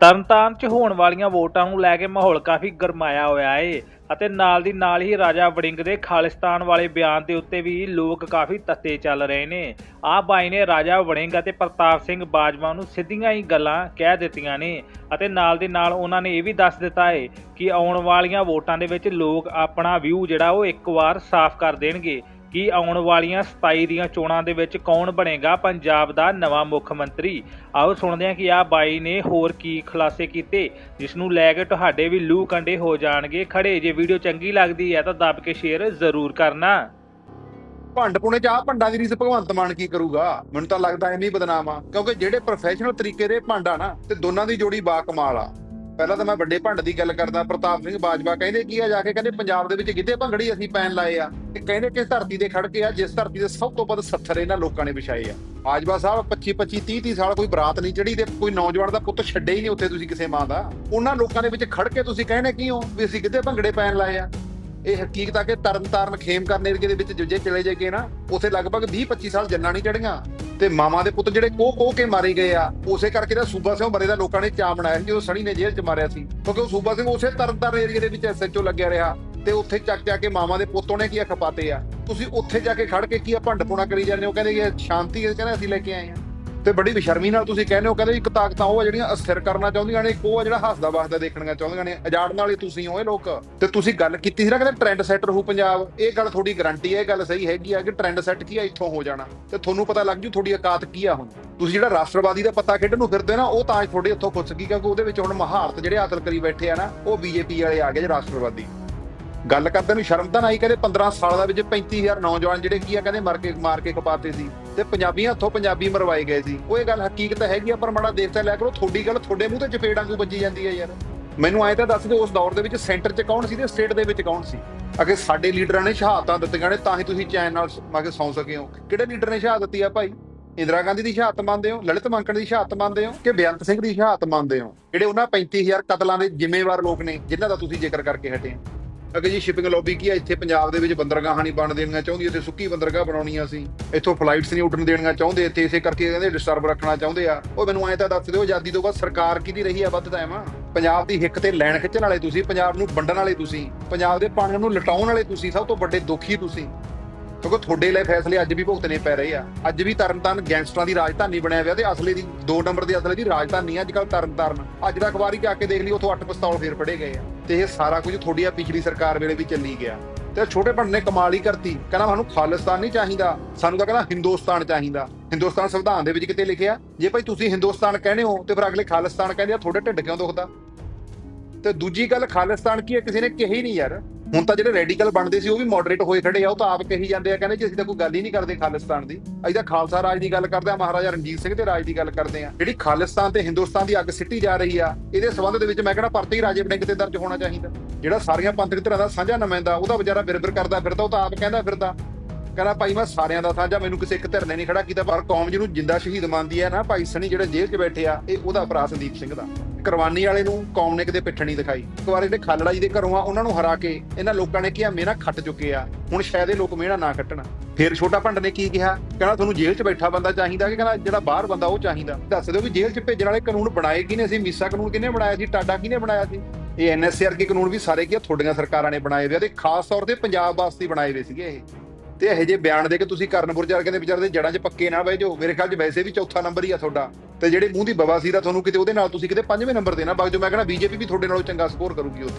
ਤਰਨਤਾਰਨ 'ਚ ਹੋਣ ਵਾਲੀਆਂ ਵੋਟਾਂ ਨੂੰ ਲੈ ਕੇ ਮਾਹੌਲ ਕਾਫੀ ਗਰਮਾਇਆ ਹੋਇਆ ਏ। ਅਤੇ ਨਾਲ ਦੀ ਨਾਲ ਹੀ ਰਾਜਾ ਵੜਿੰਗ ਦੇ ਖਾਲਿਸਤਾਨ ਵਾਲੇ ਬਿਆਨ ਦੇ ਉੱਤੇ ਵੀ ਲੋਕ ਕਾਫੀ ਤੱਤੇ ਚੱਲ ਰਹੇ ਨੇ। ਆਹ ਬਾਈ ਨੇ ਰਾਜਾ ਵੜਿੰਗ ਅਤੇ ਪ੍ਰਤਾਪ ਸਿੰਘ ਬਾਜਵਾ ਨੂੰ ਸਿੱਧੀਆਂ ਹੀ ਗੱਲਾਂ ਕਹਿ ਦਿੱਤੀਆਂ ਨੇ। ਅਤੇ ਨਾਲ ਦੀ ਨਾਲ ਉਹਨਾਂ ਨੇ ਇਹ ਵੀ ਦੱਸ ਦਿੱਤਾ ਏ ਕਿ ਆਉਣ ਵਾਲੀਆਂ ਵੋਟਾਂ ਦੇ ਵਿੱਚ ਲੋਕ ਆਪਣਾ ਵਿਊ ਜਿਹੜਾ ਉਹ ਇੱਕ ਵਾਰ ਸਾਫ਼ ਕਰ ਦੇਣਗੇ। ਕਿ ਆਉਣ ਵਾਲੀਆਂ 27 ਦੀਆਂ ਚੋਣਾਂ ਦੇ ਵਿੱਚ ਕੌਣ ਬਣੇਗਾ ਪੰਜਾਬ ਦਾ ਨਵਾਂ ਮੁੱਖ ਮੰਤਰੀ? ਆਓ ਸੁਣਦੇ ਹਾਂ ਕਿ ਆਹ ਬਾਈ ਨੇ ਹੋਰ ਕੀ ਖੁਲਾਸੇ ਕੀਤੇ, ਜਿਸ ਨੂੰ ਲੈ ਕੇ ਤੁਹਾਡੇ ਵੀ ਲੂ ਕੰਡੇ ਹੋ ਜਾਣਗੇ। ਖੜੇ ਜੇ ਵੀਡੀਓ ਚੰਗੀ ਲੱਗਦੀ ਹੈ ਤਾਂ ਦੱਬ ਕੇ ਸ਼ੇਅਰ ਜ਼ਰੂਰ ਕਰਨਾ। ਭੰਡ ਪੁਣੇ ਚ ਆ ਭੰਡਾਂ ਦੀ ਰੀਸ ਭਗਵੰਤ ਮਾਨ ਕੀ ਕਰੂਗਾ? ਮੈਨੂੰ ਤਾਂ ਲੱਗਦਾ ਐਵੇਂ ਹੀ ਬਦਨਾਮ ਆ, ਕਿਉਂਕਿ ਜਿਹੜੇ ਪ੍ਰੋਫੈਸ਼ਨਲ ਤਰੀਕੇ ਦੇ ਭੰਡ ਆ ਨਾ, ਤੇ ਦੋਨਾਂ ਦੀ ਜੋੜੀ ਬਾ ਕਮਾਲ ਆ। ਪਹਿਲਾਂ ਤਾਂ ਮੈਂ ਵੱਡੇ ਭੰਡ ਦੀ ਗੱਲ ਕਰਦਾ, ਪ੍ਰਤਾਪ ਸਿੰਘ ਬਾਜਵਾ ਕਹਿੰਦੇ ਕੀ ਆ ਜਾ ਕੇ, ਕਹਿੰਦੇ ਪੰਜਾਬ ਦੇ ਵਿੱਚ ਗਿੱਧੇ ਭੰਗੜੀ ਅਸੀਂ ਪੈਣ ਲਾਏ ਆ? ਤੇ ਕਹਿੰਦੇ ਕਿਸ ਧਰਤੀ ਦੇ ਖੜ ਕੇ ਆ, ਜਿਸ ਧਰਤੀ ਦੇ ਸਭ ਤੋਂ ਵੱਧ 70 ਇਹਨਾਂ ਲੋਕਾਂ ਨੇ ਵਿਛਾਏ ਆ। ਬਾਜਵਾ ਸਾਹਿਬ 25 25 30 30 ਸਾਲ ਕੋਈ ਬਰਾਤ ਨਹੀਂ ਚੜੀ ਤੇ ਕੋਈ ਨੌਜਵਾਨ ਦਾ ਪੁੱਤ ਛੱਡੇ ਹੀ ਨਹੀਂ ਉੱਥੇ ਤੁਸੀਂ ਕਿਸੇ ਮਾਂ ਦਾ। ਉਹਨਾਂ ਲੋਕਾਂ ਦੇ ਵਿੱਚ ਖੜ ਕੇ ਤੁਸੀਂ ਕਹਿੰਦੇ ਕੀ ਹੋ ਵੀ ਅਸੀਂ ਗਿੱਧੇ ਭੰਗੜੇ ਪੈਣ ਲਾਏ ਆ? ਇਹ ਹਕੀਕਤ ਆ ਕਿ ਤਰਨ ਤਾਰਨ ਖੇਮ ਕਰਨ ਏਰੀਏ ਦੇ ਵਿੱਚ ਜੇ ਚਲੇ ਜਾਈਏ ਨਾ, ਉਥੇ ਲਗਭਗ 20 25 ਸਾਲ ਜੰਨਾ ਨਹੀਂ ਚੜੀਆਂ ਤੇ ਮਾਮਾ ਦੇ ਪੁੱਤ ਜਿਹੜੇ ਕੋਹ ਕੋਹ ਕੇ ਮਾਰੇ ਗਏ ਆ, ਉਸੇ ਕਰਕੇ ਤਾਂ ਸੂਬਾ ਸਿੰਘ ਬਰੇ ਦਾ ਲੋਕਾਂ ਨੇ ਚਾਅ ਬਣਾਇਆ ਸੀ ਜਦੋਂ ਸਣੀ ਨੇ ਜੇਲ੍ਹ 'ਚ ਮਾਰਿਆ ਸੀ, ਕਿਉਂਕਿ ਉਹ ਸੂਬਾ ਸਿੰਘ ਉਸੇ ਤਰਨਤਾਰਨ ਏਰੀਏ ਦੇ ਵਿੱਚ ਐਸਐਚਓ ਲੱਗਿਆ ਰਿਹਾ ਤੇ ਉੱਥੇ ਚੱਕ ਚੱਕ ਕੇ ਮਾਮਾ ਦੇ ਪੁੱਤੋਂ ਨੇ ਕੀ ਖਪਾਤੇ ਆ। ਤੁਸੀਂ ਉੱਥੇ ਜਾ ਕੇ ਖੜ ਕੇ ਕੀ ਆ ਭੰਡਪੁਣਾ ਕਰੀ ਜਾਂਦੇ ਹੋ ਕਹਿੰਦੇ ਕਿ ਸ਼ਾਂਤੀ ਕਹਿੰਦੇ ਅਸੀਂ ਲੈ ਕੇ ਆਏ ਆ ਤੇ ਬੜੀ ਬੇਸ਼ਰਮੀ ਨਾਲ ਤੁਸੀਂ ਕਹਿੰਦੇ ਹੋ, ਕਹਿੰਦੇ ਇੱਕ ਤਾਕਤਾਂ ਉਹ ਆ ਜਿਹੜੀਆਂ ਅਸਥਿਰ ਕਰਨਾ ਚਾਹੁੰਦੀਆਂ ਨੇ, ਇੱਕ ਉਹ ਆ ਜਿਹੜਾ ਹੱਸਦਾ ਵਸਦਾ ਦੇਖਣੀਆਂ ਚਾਹੁੰਦੀਆਂ ਨੇ, ਅਜਾੜ ਨਾਲੇ ਤੁਸੀਂ ਹੋ ਇਹ ਲੋਕ। ਤੇ ਤੁਸੀਂ ਗੱਲ ਕੀਤੀ ਸੀ ਨਾ ਕਹਿੰਦੇ ਟ੍ਰੈਂਡ ਸੈਟਰ ਹੋ ਪੰਜਾਬ, ਇਹ ਗੱਲ ਤੁਹਾਡੀ ਗਾਰੰਟੀ ਹੈ, ਇਹ ਗੱਲ ਸਹੀ ਹੈਗੀ ਆ ਕਿ ਟ੍ਰੈਂਡ ਸੈੱਟ ਕੀ ਆ, ਇੱਥੋਂ ਹੋ ਜਾਣਾ। ਤੇ ਤੁਹਾਨੂੰ ਪਤਾ ਲੱਗ ਜੂ ਤੁਹਾਡੀ ਔਕਾਤ ਕੀ ਆ ਹੁਣ। ਤੁਸੀਂ ਜਿਹੜਾ ਰਾਸ਼ਟਰਵਾਦੀ ਦਾ ਪੱਤਾ ਖੇਡਣ ਨੂੰ ਫਿਰਦੇ ਹੋ ਨਾ, ਉਹ ਤਾਂ ਅੱਜ ਤੁਹਾਡੇ ਇੱਥੋਂ ਖੁੱਸ ਗਈ, ਕਿਉਂਕਿ ਉਹਦੇ ਵਿੱਚ ਹੁਣ ਮਹਾਰਤ ਜਿਹੜੇ ਹਾਸਲ ਕਰੀ ਬੈਠੇ ਆ ਨਾ, ਉਹ ਬੀਜੇਪੀ ਵਾਲੇ ਆ ਗਏ ਜੇ ਰਾਸ਼ਟਰਵਾਦੀ। ਗੱਲ ਕਰਦੇ ਨੂੰ ਸ਼ਰਮ ਤਾਂ ਨਾ ਕਹਿੰਦੇ 15 ਸਾਲ ਦਾ ਵਿੱਚ 35000 ਨੌਜਵਾਨ ਜਿਹੜੇ ਕੀ ਆ, ਕਹਿੰਦੇ ਮਰ ਕੇ, ਮਾਰ ਕੇ ਕਪਾਤੇ ਸੀ। ਤੇ ਪੰਜਾਬੀਆਂ ਹੱਥੋਂ ਪੰਜਾਬੀ ਮਰਵਾਏ ਗਏ ਸੀ। ਉਹ ਇਹ ਗੱਲ ਹਕੀਕਤ ਹੈਗੀ ਆ, ਪਰ ਮਾੜਾ ਦੇਖਤਾ ਲੈ ਕਰੋ, ਤੁਹਾਡੀ ਗੱਲ ਤੁਹਾਡੇ ਮੂੰਹ ਤੇ ਚਪੇੜਾਂ ਕਿਉਂ ਵੱਜੀ ਜਾਂਦੀ ਹੈ ਯਾਰ। ਮੈਨੂੰ ਐਂ ਤਾਂ ਦੱਸ ਦਿਓ, ਉਸ ਦੌਰ ਦੇ ਵਿੱਚ ਸੈਂਟਰ 'ਚ ਕੌਣ ਸੀ ਤੇ ਸਟੇਟ ਦੇ ਵਿੱਚ ਕੌਣ ਸੀ? ਅਗੇ ਸਾਡੇ ਲੀਡਰਾਂ ਨੇ ਸ਼ਹਾਦਤਾਂ ਦਿੱਤੀਆਂ ਨੇ, ਤਾਂ ਹੀ ਤੁਸੀਂ ਚੈਨ ਨਾਲ ਮਾ ਸੌਂ ਸਕੇ ਹੋ। ਕਿਹੜੇ ਲੀਡਰ ਨੇ ਸ਼ਹਾਦਤ ਦਿੱਤੀ ਆ ਭਾਈ? ਇੰਦਰਾ ਗਾਂਧੀ ਦੀ ਸ਼ਹਾਦਤ ਮੰਨਦੇ ਹੋ? ਲਲਿਤ ਮੰਕਣ ਦੀ ਸ਼ਹਾਦਤ ਮੰਨਦੇ ਹੋ? ਕਿ ਬੇਅੰਤ ਸਿੰਘ ਦੀ ਸ਼ਹਾਦਤ ਮੰਨਦੇ ਹੋ? ਜਿਹੜੇ ਉਹਨਾਂ 35000 ਕਤਲਾਂ ਦੇ ਜ਼ਿੰਮੇਵਾਰ ਲੋਕ ਨੇ, ਜਿਨ੍ਹਾਂ ਦਾ ਤੁਸੀਂ ਜ਼ਿਕਰ ਕਰਕੇ ਹਟੇ ਅਗੇ ਜੀ ਸ਼ਿਪਿੰਗ ਲੌਬੀ ਕੀ ਆ ਇੱਥੇ ਪੰਜਾਬ ਦੇ ਵਿੱਚ ਬੰਦਰਗਾਹਾਂ ਨਹੀਂ ਬਣ ਦੇਣੀਆਂ ਚਾਹੁੰਦੀ ਇੱਥੇ ਸੁੱਕੀ ਬੰਦਰਗਾਹ ਬਣਾਉਣੀਆਂ ਸੀ। ਇੱਥੋਂ ਫਲਾਈਟਸ ਨਹੀਂ ਉੱਡਣ ਦੇਣੀਆਂ ਚਾਹੁੰਦੇ। ਇੱਥੇ ਇਸੇ ਕਰਕੇ ਕਹਿੰਦੇ ਡਿਸਟਰਬ ਰੱਖਣਾ ਚਾਹੁੰਦੇ ਆ। ਉਹ ਮੈਨੂੰ ਐਂ ਤਾਂ ਦੱਸ ਦਿਓ, ਆਜ਼ਾਦੀ ਤੋਂ ਬਾਅਦ ਸਰਕਾਰ ਕਿਹਦੀ ਰਹੀ ਆ ਵੱਧ ਟਾਈਮ ਪੰਜਾਬ ਦੀ ਹਿੱਕ ਤੇ ਲੈਣ ਖਿੱਚਣ ਵਾਲੇ ਤੁਸੀਂ, ਪੰਜਾਬ ਨੂੰ ਵੰਡਣ ਵਾਲੇ ਤੁਸੀਂ, ਪੰਜਾਬ ਦੇ ਪਾਣੀਆਂ ਨੂੰ ਲਟਾਉਣ ਵਾਲੇ ਤੁਸੀਂ, ਸਭ ਤੋਂ ਵੱਡੇ ਦੁਖੀ ਤੁਸੀਂ। ਕਿਉਂਕਿ ਤੁਹਾਡੇ ਲਈ ਫੈਸਲੇ ਅੱਜ ਵੀ ਭੁਗਤਣੇ ਪੈ ਰਹੇ ਆ। ਅੱਜ ਵੀ ਤਰਨਤਾਰਨ ਗੈਂਗਸਟਰਾਂ ਦੀ ਰਾਜਧਾਨੀ ਬਣਿਆ ਹੋਇਆ ਤੇ ਅਸਲੇ ਦੀ 2 ਨੰਬਰ ਦੇ ਅਸਲੇ ਦੀ ਰਾਜਧਾਨੀ ਆ, ਅੱਜ ਕੱਲ ਤਰਨਤਾਰਨ। ਅੱਜ ਦਾ ਅਖਬਾਰੀ ਜਾ ਕੇ ਦੇਖ ਲਈ, ਉੱਥੋਂ 8 ਪਿਸਤੌਲ ਫੇਰ ਫੜੇ ਗਏ ਆ। ਤੇ ਇਹ ਸਾਰਾ ਕੁਝ ਤੁਹਾਡੀ ਆ ਪਿਛਲੀ ਸਰਕਾਰ ਵੇਲੇ ਵੀ ਚੱਲੀ ਗਿਆ। ਤੇ ਛੋਟੇ ਭੰਡ ਨੇ ਕਮਾਲ ਹੀ ਕਰਤੀ। ਕਹਿੰਦਾ ਸਾਨੂੰ ਖਾਲਿਸਤਾਨ ਨਹੀਂ ਚਾਹੀਦਾ। ਸਾਨੂੰ ਤਾਂ ਕਹਿੰਦਾ ਹਿੰਦੁਸਤਾਨ ਚਾਹੀਦਾ। ਹਿੰਦੁਸਤਾਨ ਸੰਵਿਧਾਨ ਦੇ ਵਿੱਚ ਕਿਤੇ ਲਿਖਿਆ, ਜੇ ਭਾਈ ਤੁਸੀਂ ਹਿੰਦੁਸਤਾਨ ਕਹਿੰਦੇ ਹੋ, ਤੇ ਫਿਰ ਅਗਲੇ ਖਾਲਿਸਤਾਨ ਕਹਿੰਦੇ ਆ, ਤੁਹਾਡੇ ਢਿੱਡ ਕਿਉਂ ਦੁਖਦਾ? ਤੇ ਦੂਜੀ ਗੱਲ, ਖਾਲਿਸਤਾਨ ਕੀ ਹੈ? ਕਿਸੇ ਨੇ ਕਹੀ ਨਹੀਂ ਯਾਰ। ਹੁਣ ਤਾਂ ਜਿਹੜੇ ਰੈਡੀਕਲ ਬਣਦੇ ਸੀ, ਉਹ ਵੀ ਮੋਡਰੇਟ ਹੋਏ ਖੜੇ ਆ, ਉਹ ਤਾਂ ਆਪ ਕਹੀ ਜਾਂਦੇ ਆ, ਕਹਿੰਦੇ ਜੀ ਅਸੀਂ ਤਾਂ ਕੋਈ ਗੱਲ ਹੀ ਨਹੀਂ ਕਰਦੇ ਖਾਲਿਸਤਾਨ ਦੀ। ਅਸੀਂ ਤਾਂ ਖਾਲਸਾ ਰਾਜ ਦੀ ਗੱਲ ਕਰਦੇ ਆ, ਮਹਾਰਾਜਾ ਰਣਜੀਤ ਸਿੰਘ ਦੇ ਰਾਜ ਦੀ ਗੱਲ ਕਰਦੇ ਆ। ਜਿਹੜੀ ਖਾਲਿਸਤਾਨ ਤੇ ਹਿੰਦੁਸਤਾਨ ਦੀ ਅੱਗ ਸਿੱਟੀ ਜਾ ਰਹੀ ਆ, ਇਹਦੇ ਸਬੰਧ ਦੇ ਵਿੱਚ ਮੈਂ ਕਹਿੰਦਾ ਪਰਤੇ ਰਾਜੇ ਵੜਿੰਗ ਤੇ ਦਰਜ ਹੋਣਾ ਚਾਹੀਦਾ। ਜਿਹੜਾ ਸਾਰੀਆਂ ਪੰਥਕ ਧਿਰਾਂ ਦਾ ਸਾਂਝਾ ਨੁਮਾਇੰਦਾ ਉਹਦਾ ਵਿਚਾਰਾ ਬਿਰਬਰ ਕਰਦਾ ਫਿਰਦਾ, ਉਹ ਤਾਂ ਆਪ ਕਹਿੰਦਾ ਫਿਰਦਾ। ਕਹਿੰਦਾ ਭਾਈ ਮੈਂ ਸਾਰਿਆਂ ਦਾ ਸਾਂਝਾ, ਮੈਨੂੰ ਕਿਸੇ ਇੱਕ ਧਿਰ ਨੇ ਨਹੀਂ ਖੜਾ ਕੀਤਾ, ਪਰ ਕੌਮ ਜਿਹਨੂੰ ਜਿੰਦਾ ਸ਼ਹੀਦ ਮੰਨਦੀ ਹੈ ਨਾ, ਭਾਈ ਸਣੀ ਜਿਹੜੇ ਜੇਲ੍ਹ 'ਚ ਬੈਠੇ ਆ, ਇਹ ਉਹਦਾ ਭਰਾ ਸੰਦੀਪ ਸਿੰਘ ਦਾ। ਕੁਰਬਾਨੀ ਵਾਲੇ ਨੂੰ ਕੌਮ ਨੇ ਕਿਤੇ ਪਿੱਠ ਨਹੀਂ ਦਿਖਾਈ। ਇੱਕ ਵਾਰ ਜਿਹੜੇ ਖਾਲੜਾ ਜੀ ਦੇ ਘਰੋਂ ਆ, ਉਹਨਾਂ ਨੂੰ ਹਰਾ ਕੇ ਇਹਨਾਂ ਲੋਕਾਂ ਨੇ ਕਿਹਾ ਮੇਨਾ ਖੱਟ ਚੁੱਕੇ ਆ। ਹੁਣ ਸ਼ਾਇਦ ਇਹ ਲੋਕ ਮਿਹਣਾ ਨਾ ਖੱਟਣ ਫਿਰ ਛੋਟਾ ਭੰਡ ਨੇ ਕੀ ਕਿਹਾ? ਕਹਿੰਦਾ, ਤੁਹਾਨੂੰ ਜੇਲ੍ਹ 'ਚ ਬੈਠਾ ਬੰਦਾ ਚਾਹੀਦਾ ਕਿ? ਕਹਿੰਦਾ, ਜਿਹੜਾ ਬਾਹਰ ਬੰਦਾ, ਉਹ ਚਾਹੀਦਾ। ਦੱਸ ਦਿਓ ਵੀ ਜੇਲ੍ਹ 'ਚ ਭੇਜਣ ਵਾਲੇ ਕਾਨੂੰਨ ਬਣਾਏ ਕਿਹਨੇ ਸੀ? ਮੀਸਾ ਕਾਨੂੰਨ ਕਿਹਨੇ ਬਣਾਇਆ ਸੀ? ਟਾਡਾ ਕਿਹਨੇ ਬਣਾਇਆ ਸੀ? ਇਹ ਐਨਐਸਆਰ ਕੇ ਕਾਨੂੰਨ ਵੀ ਸਾਰੇ ਕੀ ਤੁਹਾਡੀਆਂ ਸਰਕਾਰਾਂ ਨੇ ਬਣਾਏ ਹੋਏ ਆ ਤੇ ਖਾਸ ਤੌਰ ਤੇ ਪੰਜਾਬ ਵਾਸਤੇ ਬਣਾਏ ਹੋਏ ਸੀਗੇ ਇਹ। ਤੇ ਇਹੋ ਜਿਹੇ ਬਿਆਨ ਦੇ ਕੇ ਤੁਸੀਂ ਕਰਨਪੁਰ ਜਾ ਕੇ ਦੇ ਵਿਚਾਰੇ ਦੇ ਜੜਾਂ 'ਚ ਪੱਕੇ ਨਾ ਬਹਿ ਜਾਓ। ਮੇਰੇ ਖਿਆਲ 'ਚ ਵੈਸੇ ਵੀ ਚੌਥਾ ਨੰਬਰ ਹੀ ਆ ਤੁਹਾਡਾ। ਤੇ ਜਿਹੜੇ ਮੂੰਹ ਦੀ ਬਵਾਸੀਰ ਆ ਤੁਹਾਨੂੰ ਕਿਤੇ ਉਹਦੇ ਨਾਲ ਤੁਸੀਂ ਕਿਤੇ ਪੰਜਵੇਂ ਨੰਬਰ ਦੇ ਨਾ ਬਗ ਜੋ ਮੈਂ ਕਹਿੰਦਾ ਬੀਜੇਪੀ ਵੀ ਤੁਹਾਡੇ ਨਾਲੋਂ ਚੰਗਾ ਸਕੋਰ ਕਰੂਗੀ ਉੱਥੇ।